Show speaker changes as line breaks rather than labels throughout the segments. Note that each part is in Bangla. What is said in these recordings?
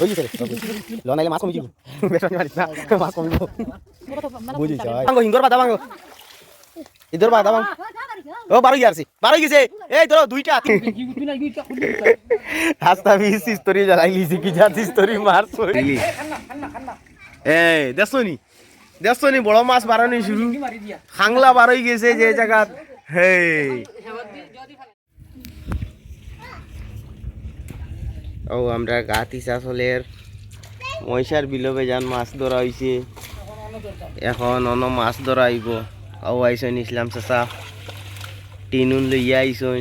হৈ নাইলে মাছ কমি যাব না মাছ কমিব হিংগর বাদা ইধর বাদা ও বারো গিয়ারছি বারো এই ধরো দুইটা। রাস্তা বিশ স্তরি জ্বালাই লিছি কি যা স্তরি মার সরিলি এই দেখছনি দেখছনি বড় মাছ বাড়ানি শুরু। খাংলা বারোই গেছে যে জায়গা হেই। ও আমরা গাতিসা চলের মহিষার বিলবে যান মাছ ধরা হয়েছে এখন অন মাছ ধরা আইব ও আইসন ইসলাম চাচা। টিনুন লইয়া আইসন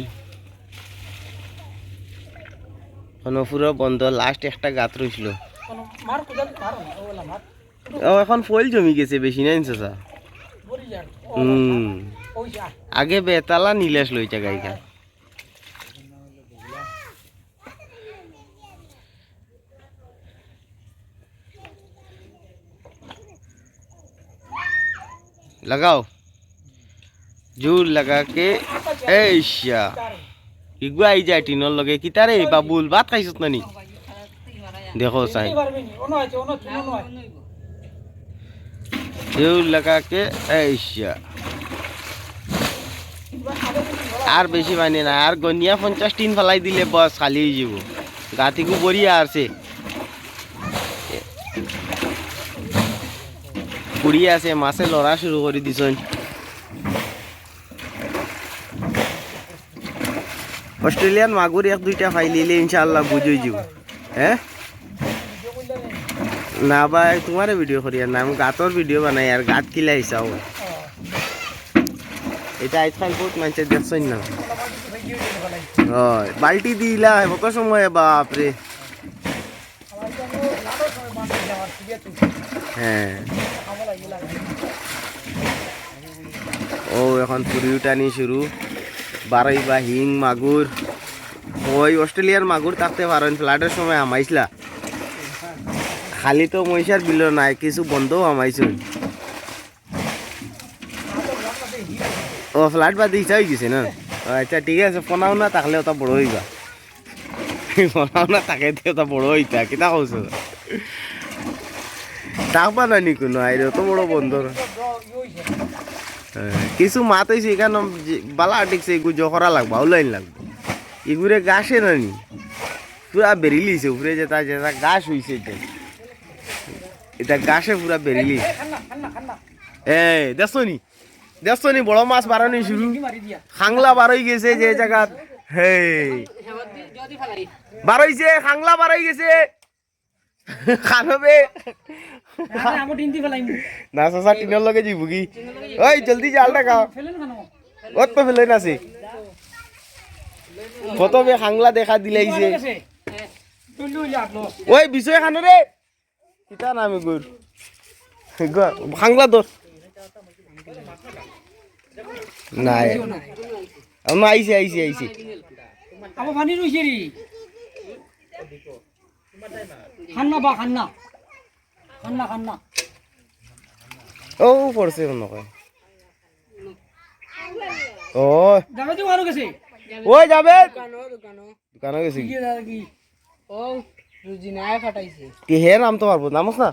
খনপুরের বন্ধ লাস্ট একটা গাত রইছিল। ও এখন ফল জমি গেছে বেশি নাই
বরি
হুম আগে বেতালা নিলেশ লইছে গাইকা लगाओ জোর লাগাকে এইশা ইগু আই যায় টিনর লগে কিতারে বাবুল ভাত খাইছত নানি দেখো চাই
পারবি নি ওনো আছে ওনো তুমি ওনো আছে
জোর লাগাকে এইশা আর বেশি মানে না আর গনিয়া পঞ্চাশ টিন ফেলাই দিলে বস খালি হয়ে যাব গাতিকু বরিয়া আছে কুড়ি আছে, মাছে লড়া শুরু করে দিছন অস্ট্রেলিয়ান মাগুর এক দুইটা ফাইলিলে ইনশাল্লাহ বুঝই যাব। হ্যাঁ না ভাই তোমারে ভিডিও করি আর না আমি গাতর ভিডিও বানাই আর গাত কিলা হিসাব এটা আজকাল বহুত মানুষের দেখছেন না হয় বালতি দিলা কত সময় বাপরে হ্যাঁ ও এখন পুরি টানি শুরু। বারোই বা হিং মাগুর। ওই অস্ট্রেলিয়ার মাগুর থাকতে পারেন ফ্লাডের সময় আমাইছিলা খালি তো মহিষার বিল নাই কিছু বন্ধও আমাইছুন ও ফ্লাট বাদ দিছা হয়ে গেছে না? আচ্ছা ঠিক আছে ফোনাও না তাহলে ওটা বড় হইবা। ফোনাও না দিয়ে ওটা বড় হইতা কিতা কৌছ তাকবা না নি কোনো আইরে অত বড় বন্ধর হ্যাঁ, কিছু মাত হয়েছে এখানে যে- বালা আটিকছে এগু জখরা লাগবা ওলাইন লাগবে। এগুরে গাছে না নি। পুরা বেরিলিছে উপরে যেটা যেটা গাছ হইছে এটা। এটা গাছে পুরা
খান্না
এই দেখছ নি? দেখছ নি? বড় মাছ বাড়ানি শুরু। খাংলা বারই গেছে যে জায়গাত। হে
যদি ফেলাই।
বারইছে খাংলা বারই গেছে। খানবে। না চাচা টিনের লগে যাইব কি? ওই জলদি জালটা খাও।
ফেলেন কেন
কত তো ফেলে নাছে। প্রথমে খাংলা দেখা দিলাইছে ওই বিষয় খানো রে। কিতা নামে গুর খাংলা দোষ নাই। আইছে আইছে আইছে
আমার পানি রইছে রে খান্না বা খান্না। খান্না খান্না।
ও পড়ছে মনে হয় ও।
যাবে তো আরও গেছে।
ওই যাবে।
দোকানো দোকানো
দোকানে গেছি।
কি দাদা কি? ও রুজিনায় ফাটাইছে।
কি হে নাম তো পারব নামস না?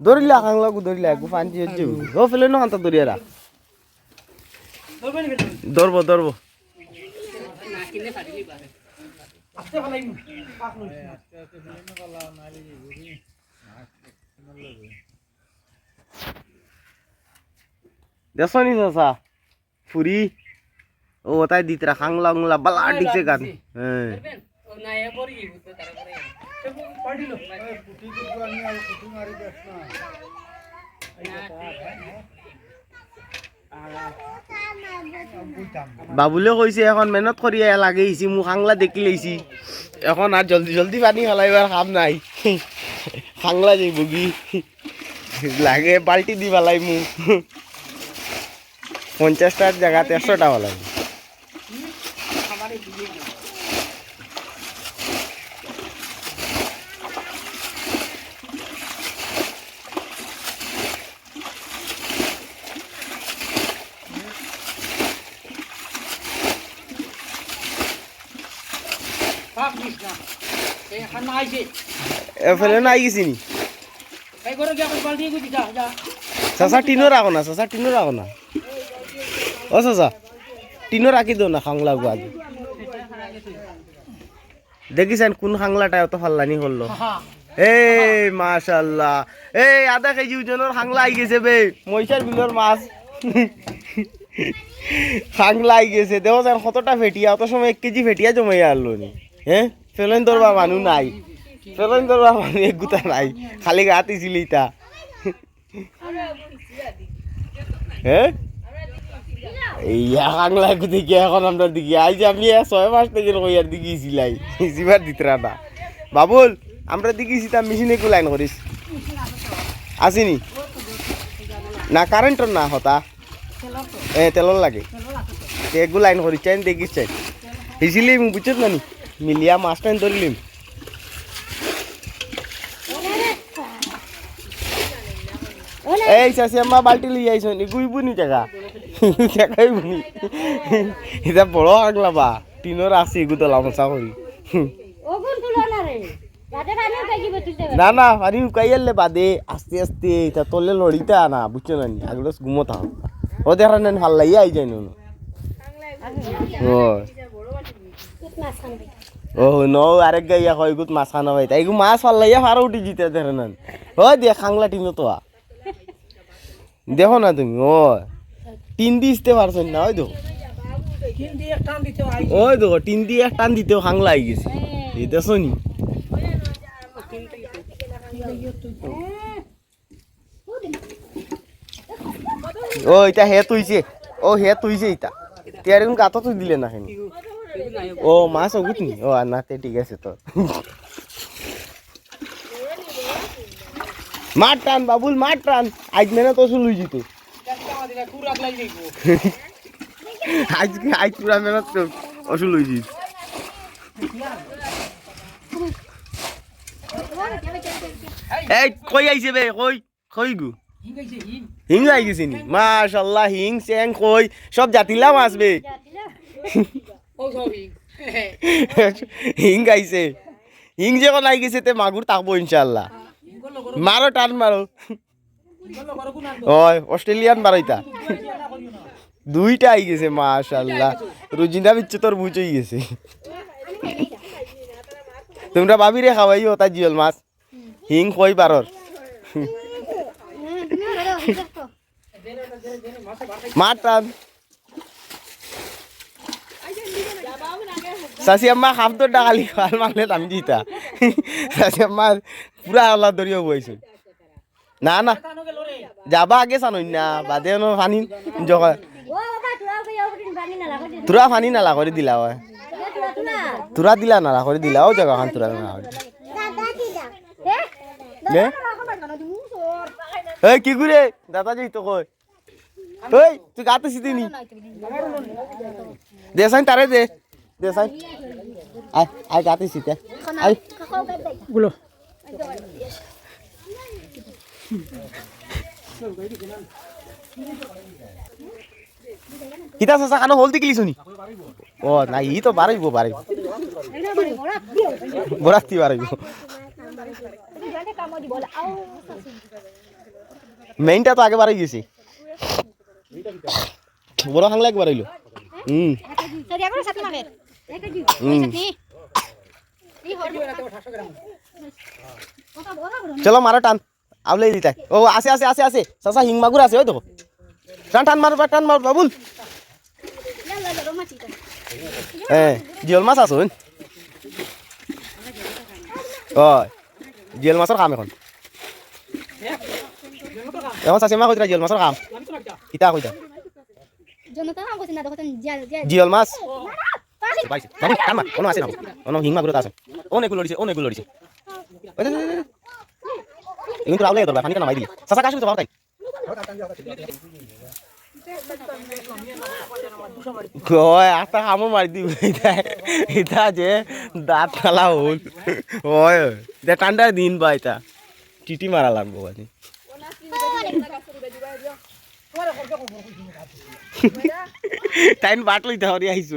ধরিলা খাংলা গু ধরিলা গু ফান্তি হচ্ছে ও ফেলে না আনতা
ধরবেন ফেলেন
ধরবো ধরবো
আস্তে ফেলাই পাক লইছে।
দেখনি চাচা ফুরি ও তাই দিতরা খাংলা উংলা বালা দিছে গান। হ্যাঁ
না পাড়িলো
বাবুলে কইছে এখন মেহনত কৰি লাগে আহিছি মোক খাংলা দেখি লৈছি এখন আর জলদি জলদি পানী পেলাইবার কাম নাই। খাংলা যাই বগি। লাগে, বাল্টি দি পেলাই মোক। পঞ্চাশটার জায়গাত একশোটা পেলাই
পাক দিস না এই খান্না আইছে
এ ফেলে না আই গেছি নি?
এই করে গিয়া কই বালতি গুজি যা যা।
চাচা টিনো রাখো না চাচা টিনো রাখো না। ও চাচা টিনো রাখি দিও না খাংলা গো আগে দেখিছেন কোন খাংলাটা অত ফাল্লানি করল এই মাশাল্লাহ। এই আধা কেজি ওজনের খাংলা আই গেছে বে মহিষার বিলের মাছ। খাংলা আই গেছে। দেখো যেন কতটা ফেটিয়া অত সময় এক কেজি ফেটিয়া জমাইয়া আনলো নি। হ্যাঁ ফেলন ধরবা মানুষ নাই। মানুষ গুতা নাই, খালি গাত ইছিলি তা এখন আই যে আমি বাবুল, আমরা দিকেছি তা মেশিনে একটু লাইন করিস আসিনি না কারেন্টর না হতা। এ তেলর লাগে। একগু লাইন করিস দেখিস চাই হিছিলি বুঝছত না নি মিলিয়া মাছ টাইম ধরিলিম এই চাষি আম্মা বাল্টি লিয়ে আইছ নি গুইবু নি জায়গা দেখাই বুনি এটা বড় আগলা বা টিনর আছে এগুতো লামসা করি
না রাতে পানি
না না বাদে আস্তে আস্তে এটা তলে লড়িতে আনা বুঝছ না? নি আগলে ঘুমোতা ও দেখা নেন লাগিয়ে আই যায় নুন ও ন আরেক গাইয়া কয় গুত মাছ খানা ভাই তাই মাছ ভালো লাগিয়া ফারো উঠি জিতে দেখা নেন ও দিয়া খাংলা টিনো তো দেখো না তুমি ও টিন দি ইসতে পারছ না ওই দেখো ওই দেখো টিন দিয়ে এক টান দিতেও খাংলা আই গেছে। দিতেছো নি। ও এটা হে তুইছে ও হে তুইছে এটা। তিয়ার গাতো তুই দিলে না ও মাছ অগুত নি। ও না ঠিক আছে তো। মার টান, বাবুল, মার টান। আজ মেনে তো শুলুই জিতো। আজ আজ পুরা মেহনত অসুল হয়েছি এই, কই আইছে বে? কই? কই গু?
হিং গাইছে
আই গেছে নি? মাশাল্লাহ হিং চেং কই? সব জাতিলা মাছ বে
হিং
আইছে। হিং যে কোন আই গেছে তে মাগুর তাকবো
লগর
মারো, টান মারো। ওই, অস্ট্রেলিয়ান মারাইতা দুইটা আই গেছে, মাশাল্লাহ। রুজিনা বিচ্ছে তোর হয়ে গেছে। তোমরা ভাবি রে খাওয়াই ওটা জিওল মাছ। হিং কই পারর? মার টান। চাচি আম্মা তো ডাকালি খাল মারলে আমি দিতা। চাচি আম্মা পুরা আল্লাহ ধরিয়া বইছো না না। যাবা আগে জানোই না, বাদে নো ফানি জগা তোরা ফানি নালা করে দিলা হয়। তোরা দিলা নালা করে দিলা ও জায়গা খান তোরা নালা করে
দাদা কি দা হে
নে? এই, কি করে দাদা যাই তো কই এই তুই গাতে সিদি নি? দে সাইন তারে দে। দে সাইন আয় আয় গাতে সিতে আয়।
গুলো।
ইতা সাসা কানো হলদি গিলিছ নি ও না ই তো বাড়াইব বাড়াইব বরাতি বাড়াইব মেইনটা তো আগে বাড়াই গেছে। বড় হাংলা এক বাড়াইলো হুম চলো মারো টান। আবলে দিতাই ও আছে আছে আছে আছে চাচা হিং মাগুর আছে ওই দেখো টান টান মারো টান মার বাবুল। হ্যাঁ জিয়ল মাছ আসুন ও জিয়ল মাছের কাম এখন। এখন চাচি মা কইতা জিয়ল মাছের কাম
আমি
ইতা কইতা জিয়ল মাছ। পাইছে বাবুল টান কোনো আছে না কোনো হিং মাগুর আছে। অনেকগুলো লড়িছে। অনেকগুলো লড়িছে এখন তো আউলে দরবার পানি কেন মাই দিলি? চাচা কাশ তো তাই? কয় আস্তা কামো মারি দিব এটা যে দাঁত খালা হল ওই এটা ঠান্ডার দিন বা এটা। টিটি মারা লাগবো মানে টাইম বাট লইতে হরি আইছো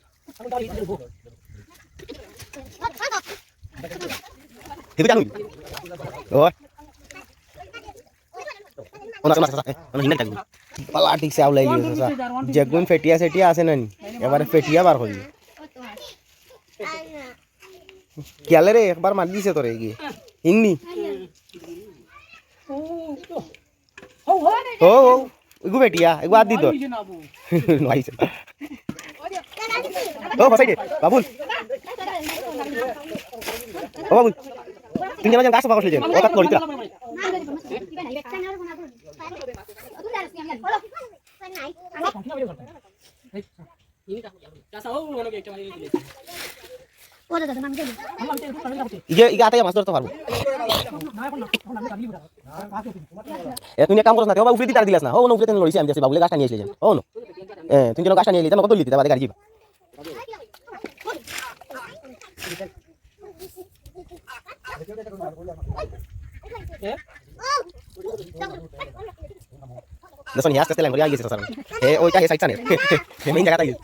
ঠিক জানো ও ওনা ওনা সাসা ওনা হিনা থাকবি পালা ঠিক সে আউলাই লিয়ে সাসা যেগুন ফেটিয়া সেটিয়া আছে না নি এবারে ফেটিয়া বার হইল কেলে রে একবার মার দিছে তোরে গিয়ে হিংনি ও ও ইগু ফেটিয়া একবার আদ দি তোর নাইছে ও বসাই দে বাবুল ও বাবুল তুমি যেন গাছ পাকড় ও কাট করিতা ইগে ইগে আতাই মাছ ধরতে পারব এ তুমি এক কাম করছ না তেও উফরে দি তার দিলাস না ও নো উফরে তেন লইছি আমি যাচ্ছি বাবুলে গাছটা নিয়ে এসে ও নো এ তুমি যেন গাছটা নিয়ে এলি তাহলে কত লিতি তাবাদে গাড়ি যাবা দেখো নি আস্তে আস্তে লাইন করে আই গেছে স্যার এ ওইটা হে সাইড সানে হে মেইন জায়গাটা গেছে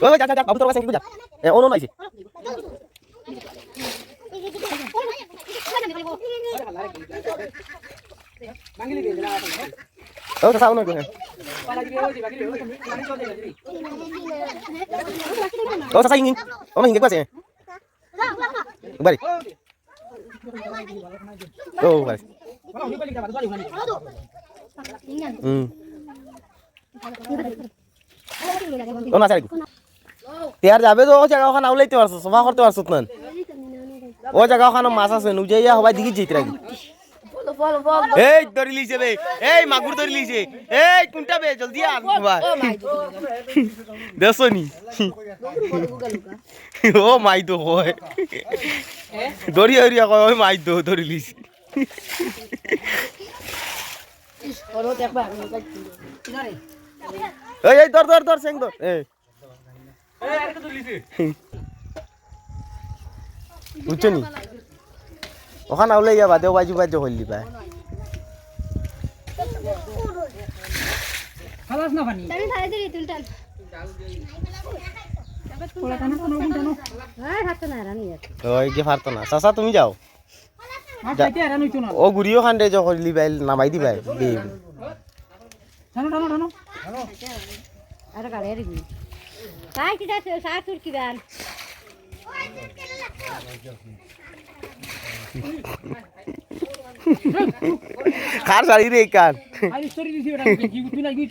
ও যা যা যা বাবু তোর কাছে যা এ ও নো নাইছে ও সাসা ও নো ও সাসা ইং ও নো হিঙ্গে পাছে বাড়ি ও বাড়ি হুম ও তেয়ার যাবে তো ও জায়গা ওখানে আউলাইতে পারছ সফা করতে পারছ না ও জায়গা ওখানে মাছ আছে নুজাইয়া সবাই দিকে যেতে রাখি এই ধরি লিছে বে। এই মাগুর ধরি লিছে। এই কোনটা বে? জলদি আন বাবা দেখছ নি? ও মাই তো হয় ধরি হরি কয় ওই মাই তো ধরি লিছে। এই এই ধর ধর ধর সেং ধর। এই। বুঝছ নি? ওখানে আউলে ইয়া বাদে বাজু বাজু হইলি পায়।
খালাস না পানি?
ওই যে পারতো না। চাচা তুমি যাও। ও গুড়িও খান নামাই দে।
গাড়ি দিবি তাই সার তুর
কার শাড়ি রে কান
আর স্টোরি দিছি ওটা কি তুই না গিয়ে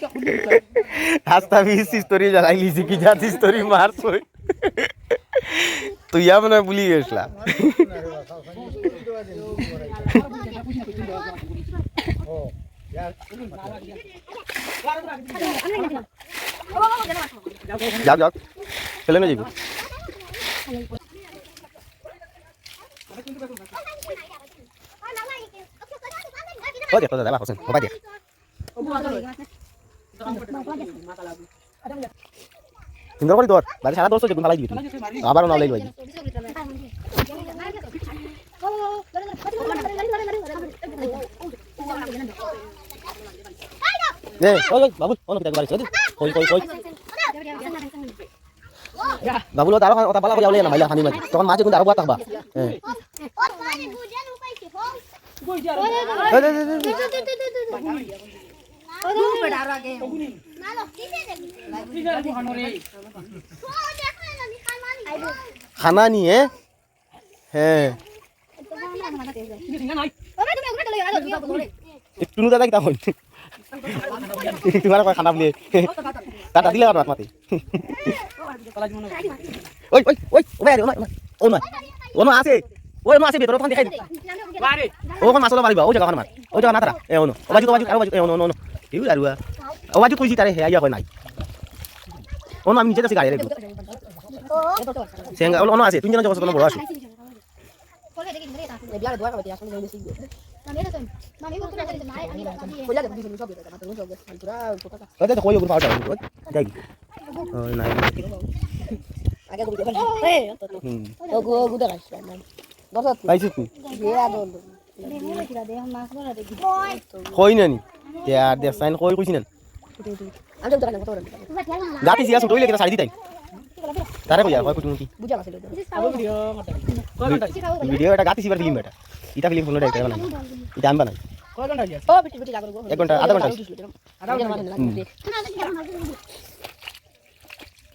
রাস্তা বিশ স্টোরি জ্বালাই লিছি কি জাত স্টোরি মারছ? তুই মনে ভুলি গেছিলা যাক যাক চলে না যাবি ও দেখ দাদা হোসেন বাবা দেখ সুন্দর করে দর বাড়ি সারা দোষ যেগুন ফালাই দিবি তুই। আবারও নাও লাইল এ ওই ওই কই বাবুল তার কথা বলা কই আউলে না মাইলা খানি মাঝি তখন মাঝে কিন্তু আরও বাত থাকবা হ্যাঁ খানা নিয়ে হ্যাঁ একটু নুদা দেখতা হই তোমার খানা বলে টাটা দিলে আর মাতে ওই ওই ওই ওই আরে ওই ও নয় ও নয় আছে ওই মাছ আছে ভিতরে ওখান দেখাই
বারে
ও কোন মাছ মারিবা ও জায়গা মাছ ও জায়গা না তারা এ ওনো ও বাজু তো বাজু আর বাজু এ ওনো ওনো ইউ আর ও বাজু কইছি তারে হে আইয়া কই নাই ওনো আমি নিজে যাচ্ছি গাড়ি রে সেঙ্গা ওনো আছে তিনজন জগৎ বড় আছে
মানে মানে
আগে ও
দেখি ধরা দেখি
কই নানি? আর দে সাইন কই
আমি
খেলা না
গাতি সিয়া সুটইলে কেটা সাড়ি দিতাই তারে কইয়া কই কুটুম কি?
বুঝা
আবার ভিডিও
ভিডিও এটা গাতি সিবার ফিল্ম এটা। ইটা ফিল্ম ফোন এটা বানাই এটা আমি বানাই
কয় ঘণ্টা গিয়া
ও বিটি বিটি লাগল
এক ঘণ্টা আধা ঘণ্টা
আধা ঘণ্টা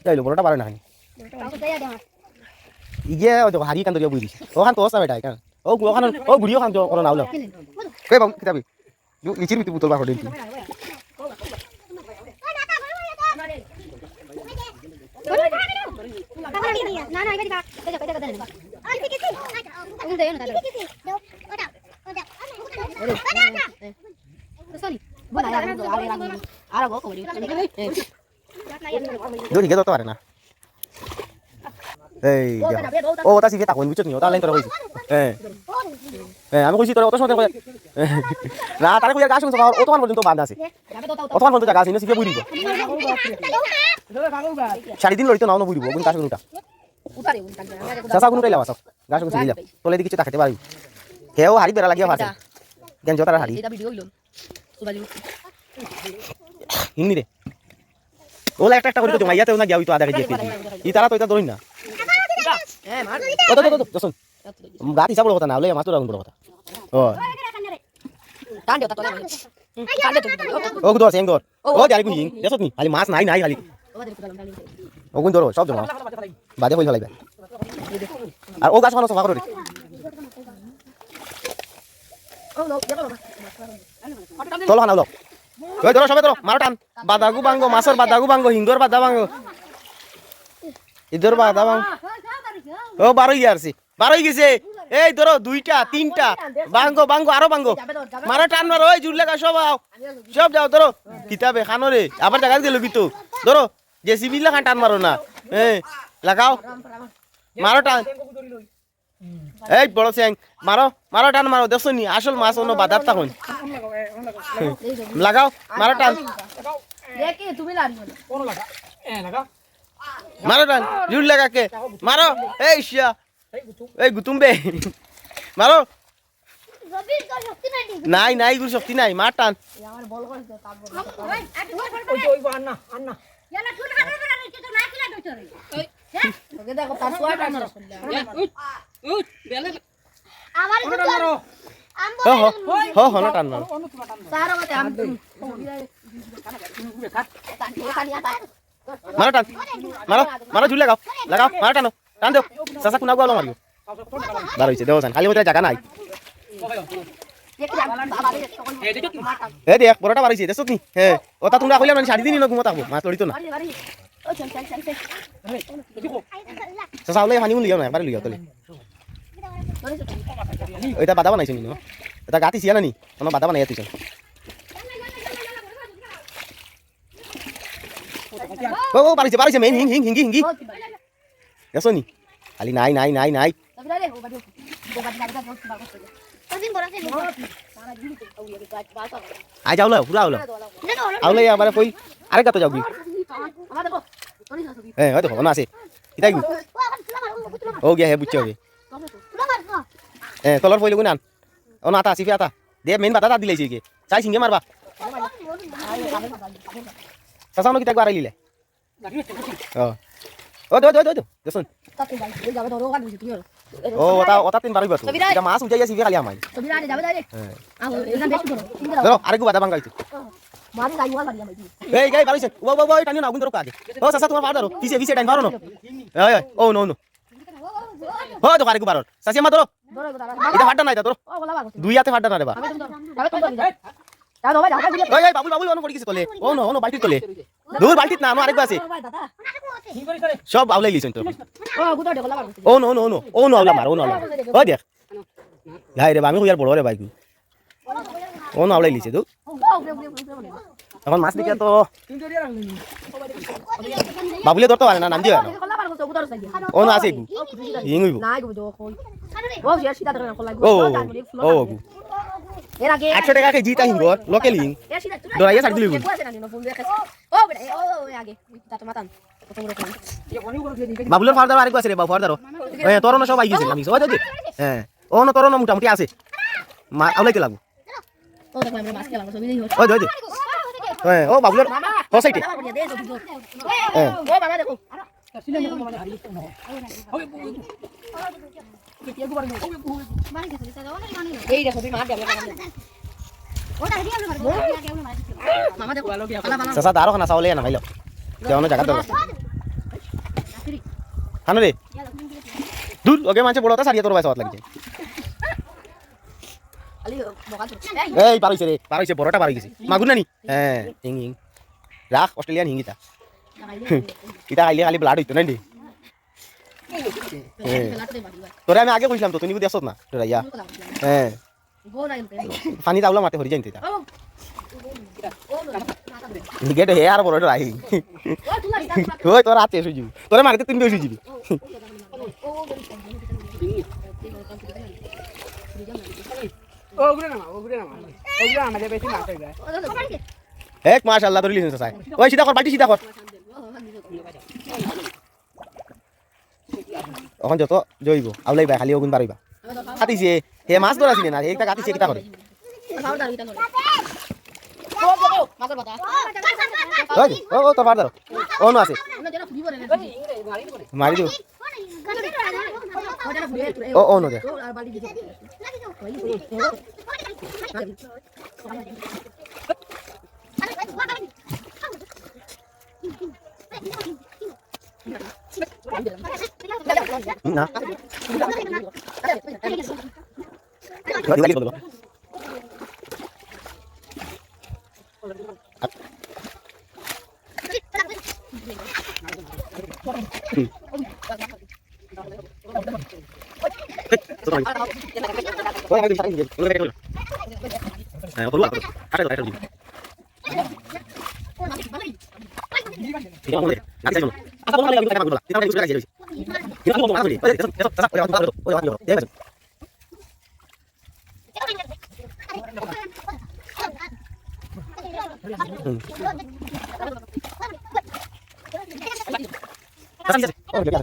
যাইলো বড়টা পারে না হানি
দেয়া
ও দেখো হারি কান দরিয়া বুঝি ও খান তো ওসা বেটা কান ও গুলো খান ও গুড়িও খান তো করো নাওলো কই বাম কিতাবি লিচির ভিতরে বুতল বার করে
না না এবারে দেন দেয়
গে
তো পারে না এই ও ওটা সিভে তাকন বুঝছ নি ওটা লাইন তোরা কইছি হ্যাঁ হ্যাঁ আমি কইছি তোরা অত সময় কই না তারে কইয়া গাছ শুনছ ও তোমার পর্যন্ত বাঁধা আছে ও তোমার পর্যন্ত জায়গা আছে না সিভে বুড়িব
ধরে খাগো গা
চারি দিন লইতো নাও না বুড়িব কোন গাছ কোনটা চাচা কোন কইলা বাসা গাছ কোন সিলা তোলে দি কিছু তাকাতে পারি হেও হারি বেড়া লাগিয়া ফাছে কেন জতার হারি হিন্দি রে ওলা একটা একটা করে তো মাইয়াতে না গিয়া হইতো আধা কেজি ই তারা তো এটা ধরিন না
হ্যাঁ
তো তো দসন গাত হিসাব কথা না হলে রাগুন বড় কথা। ও।
তা
ও গুদর সেং দর ও গুইং নি? খালি মাছ নাই নাই খালি
ও
গুন ধরো সব জমা। বাদে কইল লাগবে আর ও গাছ খানো সফা করে
ও নো দেখো
তলো খানাও লও ওই ধরো সবে ধরো মারো টান। বাদাগু বাঙ্গো মাছের বাদাগু বাঙ্গো হিঙ্গর বাদা বাঙ্গো ইদর বাদা বাঙ্গো ও, বারোই গিয়ারছি। বারোই গেছে এই ধরো দুইটা, তিনটা। বাঙ্গো বাঙ্গো, আরও বাঙ্গো। মারো টান মারো ওই জুড়লে গা সব আও। সব যাও, ধরো। কিতাবে খানো রে। আবার জায়গা গেল কিন্তু ধরো জেসিবি লাগান টান মারো না। হ্যাঁ লাগাও। মারো টান। এই বড় স্যাং, মারো মারো টান মারো। দেখছ নি, আসল মাছ অন্য বাদার তখন লাগাও, মারো টান।
তুমি লাড়ি
কোন লাগা এ লাগা
মারো টান জুড় লাগাকে। মারো, এই শিয়া।
এই গুতু
এই গুতুম্বে। মারো।
নাই
নাই গুর শক্তি নাই। মার টান।
টান মারো
না টান, মারো মারো মারো লাগাও লাগাও, মারো টানো, টান দেও। চাচা কুনা গোয়ালো মারিও হইছে দেও খালি মতো জায়গা নাই।
কি
এ দেখ, বড়টা হইছে দেখছ নি হ্যাঁ ওটা তোমরা কইলে মানে শাড়ি না ঘুমো থাকব, মাছ লড়িতো না। চাচা হলে হানি লিও না একবার লিও তলে এটা বাদা বানাইছো নি এটা গাতি ছিয়া না নি? কোনো বাদা বানাই তুই ও ও পারিছে পারিছে মেন হিং হিং হিঙ্গি হিঙ্গি দেখছ নি? খালি নাই নাই নাই নাই। আই যাও লো পুরা হলো
দেখো
আউলে আবার কই আরেক গাতো যাও কি
আমার ছবি
হ্যাঁ হয়তো না, আছে। কিতাই গু
ও,
গিয়া হে, বুঝছে
মারো
হ্যাঁ তলর পইলে গুণ আন ও না আতা সিফি আতা। দে মেন বাতা দিলাইছে কি চাই সিঙ্গে মারবা চাচা কিতা গু আড়াই লিলে ও দো দো দো দো
কি হলো
ও ওটা ওটা তিন বারই বাতো এটা মাছ উঠাইয়া সিফি খালি আমাই
ধরো
আরেকু বাদা বাঙ্গাইছে এই গাই বাড়িছে ও ও ও টানি না গুন কাগে ও চাচা তোমার ধরো পিছে পিছে টাইম পারো না ওই ও নো নো। ও তো আরেকু বারো চাচি মা ধরো এটা ফাটা নাই ধরো দুই হাতে ফাটা না রে বা ওই ওই বাবুল বাবুল অন পড়ি গেছে তলে ও নো ও নো বালতির তলে দূর বালতিত না নো আরেকু আছে। সব আউলাই লিছেন তো।
Oh
no no no oh no আউলা মার ও নো আউলা দেখ। রে আমি কইয়ার বড় রে বাইকু। ও নো আউলাই লিছে তো। এখন মাছ দিকে তো বাবুলে ধরতে পারে না নাম দিয়ে ও না আছে হইব
ও
ও আটশো টাকা কেজি তা হিঙ্গর লোকেল হিং দরাইয়া ছাড় দিলি
দেখে ও
বাবুলের ফারদার আরেকু আছে রে বাবু ফারদার হ্যাঁ তোর না সব আই গেছে আমি সবাই দে হ্যাঁ ও না মোটামুটি আছে মা আউলাইতে লাগবো
দেখো
ওই হ্যাঁ ও বাবুলের
সবই
হ্যাঁ
ও বাবা দেখো এই দেখো তুমি মার দেবো মামা দেখো আলা বালা
চাচা তারও খানা চাউলে না ভাইলো। দেওয়ানো জায়গা দরকার খানো রে দূর ওকে মানছে বড়টা সারিয়ে তোর বাইসা লাগছে
আলি বকা তো
এই। পার হইছে রে পার হইছে বড়টা পার হই গেছে। মাগুর নানি হ্যাঁ হিং হিং। রাখ অস্ট্রেলিয়ান হিং ইতা ইতা খাইলে খালি ব্লাড হইতো নাকি হ্যাঁ তোরে আমি আগে কইছিলাম তো, তুমি দেখছ না তোরা ইয়া। হ্যাঁ পানি তাউলা মারতে হরি জানতে তা
ও
গেট হে আর
ও তুলা
ওই তোর হাতে সুজি তোরে মারিতে তুমি বেশি যাবি এক মাশাআল্লাহ তোর লিসেন্স চাই। ওই সিধা কর বালতি সিধা কর এখন যত জইব আউলাই বাই খালি ওগুন পারিবা কাটিছে হে মাছ ধরা ছিল না হে একটা কাটিছে কিটা করে
ও ও
তোর পারদার ও নো আছে। মারি দিও।
ও
ও নো
আর বাড়ি দিতে
না গাড়ি গাড়ি বলো ওই আমি সারি দিই ওই গাড়ি বলো হ্যাঁ বলো আর আরে আরে দিই ঠিক আছে গাড়ি চাই বলো আচ্ছা বলো আমি গাড়ি বলো এটা গাড়ি গাড়ি যাই kita 应该干嘛工作了，你当天就随便干些就行。你把我马上处理，快点结束，结束，走上，我讲话，我讲话，我讲话，我讲话，别管。嗯。上去，上去，哦，别别。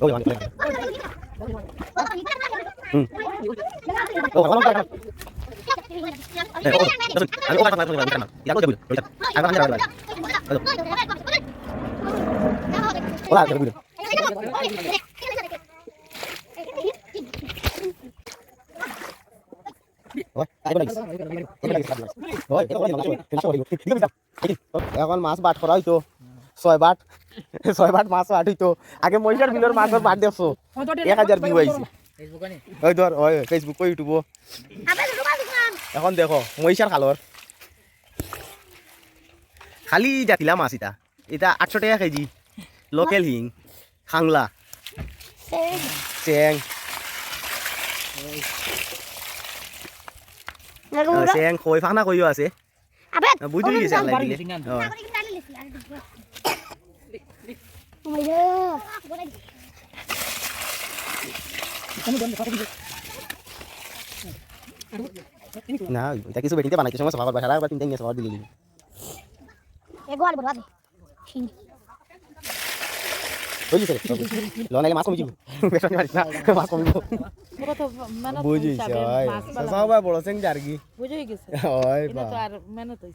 我给你，我给你。এখন মাছ বাট করা হইতো। ছয় বাট ছয় বাট মাছ বাট হইতো। আগে মহিলার বিলের মাছের বাট দেখছ। এক হাজার ভিউ আইছে ওই ধর ওই ফেসবুক ইউটিউব এখন দেখো মহিষার খালর খালি জাতিলা মাছ ইতা এটা আটশো টাকা কেজি লোকেল হিং খাংলা চেং চেং কই ফাঁকনা কইও আছে বুঝি গেছে অ। না এটা কিছু বেটিতে বানাইতে সময় সফা করবা সারা তিনটা নিয়ে সফা দিলি বুঝিস লোন আইলে মাছ কমি যাব বেতন মারিস না মাছ কমিব
পুরো তো মেহনত
বুঝিস
হিসাবে
হয়।
মাছ বানানো।
সবাই বড় সেং জারগি
বুঝেই গেছে।
হয় বা
তো আর মেহনত হইছে।